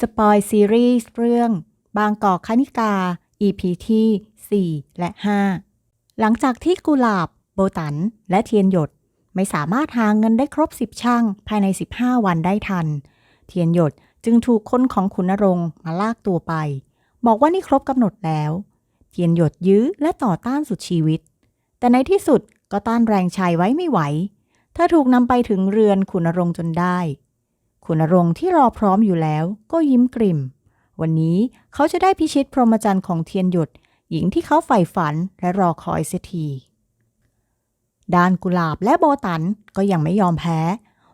สปอยซีรีส์เรื่อง บางกอกคณิกา EP ที่ 4 และ 5 หลังจากที่กุหลาบ โบตัน และเทียนหยด ไม่สามารถหาเงินได้ครบ 10 ช่าง ภายใน 15 วันได้ทัน เทียนหยดจึงถูกคนของขุนนรงค์มาลากตัวไป บอกว่านี่ครบกำหนดแล้ว เทียนหยดยื้อและต่อต้านสุดชีวิต แต่ในที่สุดก็ต้านแรงชัยไว้ไม่ไหว เธอถูกนำไปถึงเรือนขุนนรงค์จนได้ คุณรงค์ที่รอพร้อมอยู่แล้วก็ยิ้มกริ่มวันนี้เขาจะได้พิชิตพรหมจรรย์ของเทียนหยด หญิงที่เขาใฝ่ฝันและรอคอยเสียทีด้านกุหลาบและโบตันก็ยังไม่ยอมแพ้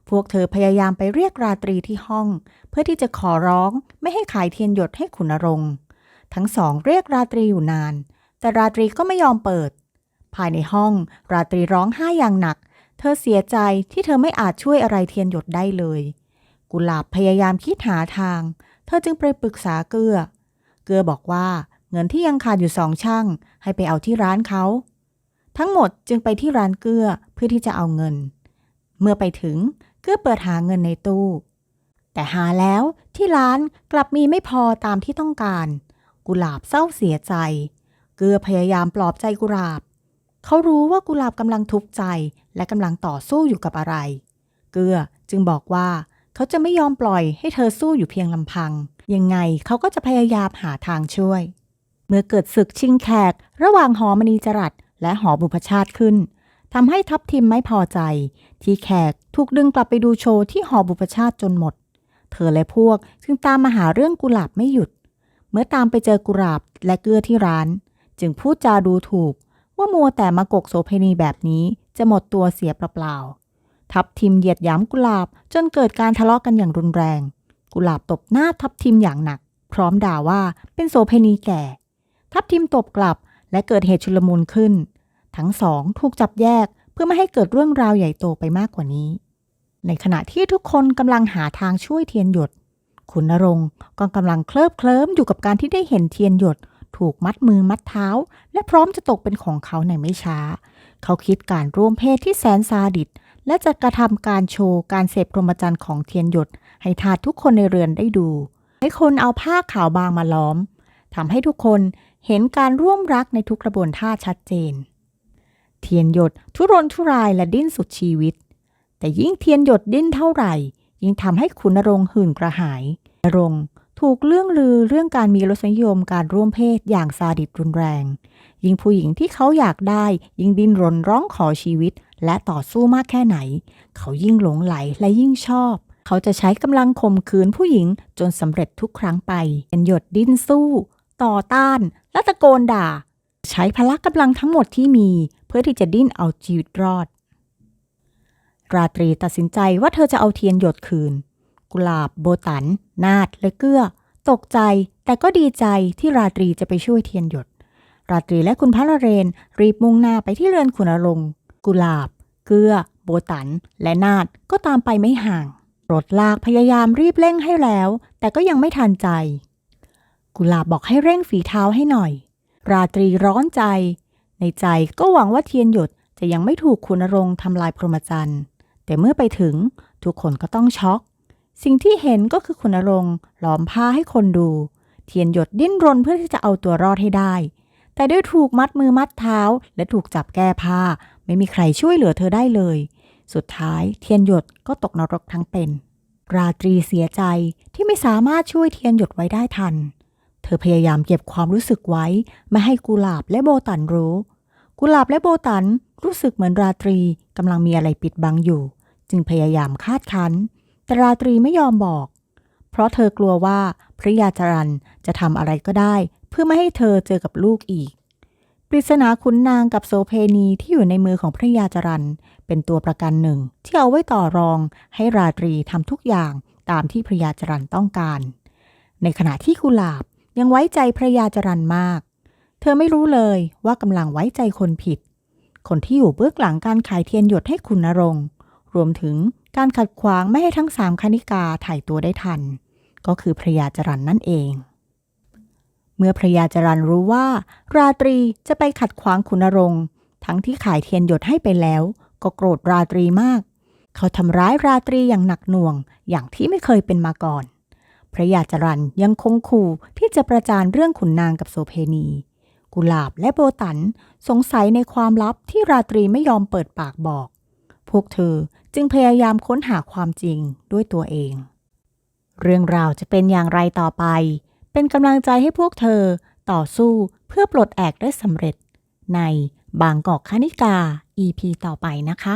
พวกเธอพยายามไปเรียกราตรีที่ห้อง เพื่อที่จะขอร้องไม่ให้ขายเทียนหยดให้ขุนรงค์ทั้งสองเรียกราตรีอยู่นาน แต่ราตรีก็ไม่ยอมเปิด ภายในห้องราตรีร้องไห้อย่างหนัก เธอเสียใจที่เธอไม่อาจช่วยอะไรเทียนหยดได้เลย กุหลาบพยายามคิดหาทาง เธอจึงไปปรึกษาเกือ เกือบอกว่าเงินที่ยังขาดอยู่สองช่างให้ไปเอาที่ร้านเขา ทั้งหมดจึงไปที่ร้านเกือเพื่อที่จะเอาเงิน เมื่อไปถึงเกือเปิดหาเงินในตู้ แต่หาแล้วที่ร้านกลับมีไม่พอตามที่ต้องการ กุหลาบเศร้าเสียใจ เกือพยายามปลอบใจกุหลาบ เขารู้ว่ากุหลาบกำลังทุกข์ใจและกำลังต่อสู้อยู่กับอะไร เกือจึงบอกว่า เขาจะไม่ยอมปล่อยให้เธอสู้อยู่เพียงลำพัง ยังไงเขาก็จะพยายามหาทางช่วย เมื่อเกิดศึกชิงแขก ระหว่างหอมณีจรัสและหอบุพชาติขึ้นทำให้ทัพทิมไม่พอใจ ที่แขกถูกดึงกลับไปดูโชว์ที่หอบุพชาติจนหมด เธอและพวกจึงตามมาหาเรื่องกุหลาบไม่หยุด เมื่อตามไปเจอกุหลาบและเกลือที่ร้าน จึงพูดจาดูถูก ว่ามัวแต่มากกโสเพณีแบบนี้จะหมดตัวเสียเปล่าๆ ทับทิมเหยียดหยามกุหลาบจนเกิดการทะเลาะกันอย่างรุนแรง กุหลาบตบหน้าทับทิมอย่างหนัก พร้อมด่าว่าเป็นโสเพณีแก่ ทับทิมตบกลับและเกิดเหตุชุลมุนขึ้น ทั้งสองถูกจับแยกเพื่อไม่ให้เกิดเรื่องราวใหญ่โตไปมากกว่านี้ ในขณะที่ทุกคนกำลังหาทางช่วยเทียนหยดขุนนรงค์ก็กำลังเคลิบเคลิ้มอยู่กับการที่ได้เห็นเทียนหยด ถูกมัดมือมัดเท้า และพร้อมจะตกเป็นของเขาในไม่ช้า เขาคิดการร่วมเพศที่แสนซาดิส และจะกระทำการโชว์การเสพพรหมจรรย์ของเทียนหยด ให้ทาสทุกคนในเรือนได้ดู ให้คนเอาผ้าขาวบางมาล้อมทำให้ทุกคนเห็นการร่วมรักในทุกกระบวนท่าชัดเจน เทียนหยดทุรนทุรายและดิ้นสุดชีวิต แต่ยิ่งเทียนหยดดิ้นเท่าไหร่ ยิ่งทำให้ขุนนรงค์หื่นกระหายนรงถูกเรื่องลือเรื่องการมีรสนิยมการร่วมเพศอย่างซาดิสรุนแรง ยิ่งผู้หญิงที่เขาอยากได้ ยิ่งดิ้นรนร้องขอชีวิต และต่อสู้มากแค่ไหน เขายิ่งหลงไหลและยิ่งชอบ เขาจะใช้กำลังข่มขืนผู้หญิงจนสำเร็จทุกครั้งไป เป็นหยดดิ้นสู้ ต่อต้าน และตะโกนด่า ใช้พละกำลังทั้งหมดที่มี เพื่อที่จะดิ้นเอาชีวิตรอด ราตรีตัดสินใจว่าเธอจะเอาเทียนหยดคืน กุหลาบโบตัน นาดและเกื้อ ตกใจแต่ก็ดีใจที่ราตรีจะไปช่วยเทียนหยด ราตรีและคุณพระนเรนรีบมุ่งหน้าไปที่เรือนขุนรงค์ กุหลาบ เกื้อ โบตัน และนาดก็ตามไปไม่ห่าง รถลากพยายามรีบเร่งให้แล้ว แต่ก็ยังไม่ทันใจ กุหลาบบอกให้เร่งฝีเท้าให้หน่อย ราตรีร้อนใจ ในใจก็หวังว่าเทียนหยดจะยังไม่ถูกคุณรงทำลายพรหมจรรย์ แต่เมื่อไปถึงทุกคนก็ต้องช็อก สิ่งที่เห็นก็คือคุณรงหลอมผ้าให้คนดู เทียนหยดดิ้นรนเพื่อที่จะเอาตัวรอดให้ได้แต่ด้วยถูกมัดมือมัดเท้าและถูกจับแก้ผ้า ไม่มีใครช่วยเหลือเธอได้เลย สุดท้ายเทียนหยดก็ตกนรกทั้งเป็น ราตรีเสียใจที่ไม่สามารถช่วยเทียนหยดไว้ได้ทัน เธอพยายามเก็บความรู้สึกไว้ ไม่ให้กุหลาบและโบตันรู้ กุหลาบและโบตันรู้สึกเหมือนราตรีกำลังมีอะไรปิดบังอยู่ จึงพยายามคาดคั้น แต่ราตรีไม่ยอมบอก เพราะเธอกลัวว่าพระยาจรันจะทำอะไรก็ได้ เพื่อไม่ให้เธอเจอกับลูกอีก ปริศนาขุนนางกับโสเพณีที่อยู่ในมือของพระยาจรันเป็นตัวประกันหนึ่ง ที่เอาไว้ต่อรองให้ราตรีทำทุกอย่างตามที่พระยาจรันต้องการ ในขณะที่กุหลาบยังไว้ใจพระยาจรันมาก เธอไม่รู้เลยว่ากำลังไว้ใจคนผิด คนที่อยู่เบื้องหลังการขายเทียนหยดให้คุณนรงรวมถึงการขัดขวางไม่ให้ทั้งสามคณิกาถ่ายตัวได้ทัน ก็คือพระยาจรันนั่นเอง เมื่อพระยาจรันรู้ว่า ราตรีจะไปขัดขวางคุนรงค์ทั้งที่ขายเทียนหยดให้ไปแล้ว ก็โกรธราตรีมาก เขาทำร้ายราตรีอย่างหนักหน่วง อย่างที่ไม่เคยเป็นมาก่อนพพระยาจรันยังคงขู่ที่จะประจานเรื่องขุนนางกับโสเพณี กุหลาบและโบตันสงสัยในความลับที่ราตรีไม่ยอมเปิดปากบอก พวกเธอจึงพยายามค้นหาความจริงด้วยตัวเอง เรื่องราวจะเป็นอย่างไรต่อไป เป็นกำลังใจให้พวกเธอต่อสู้เพื่อปลดแอกได้สำเร็จ ในบางกอกคณิกา EP ต่อไปนะคะ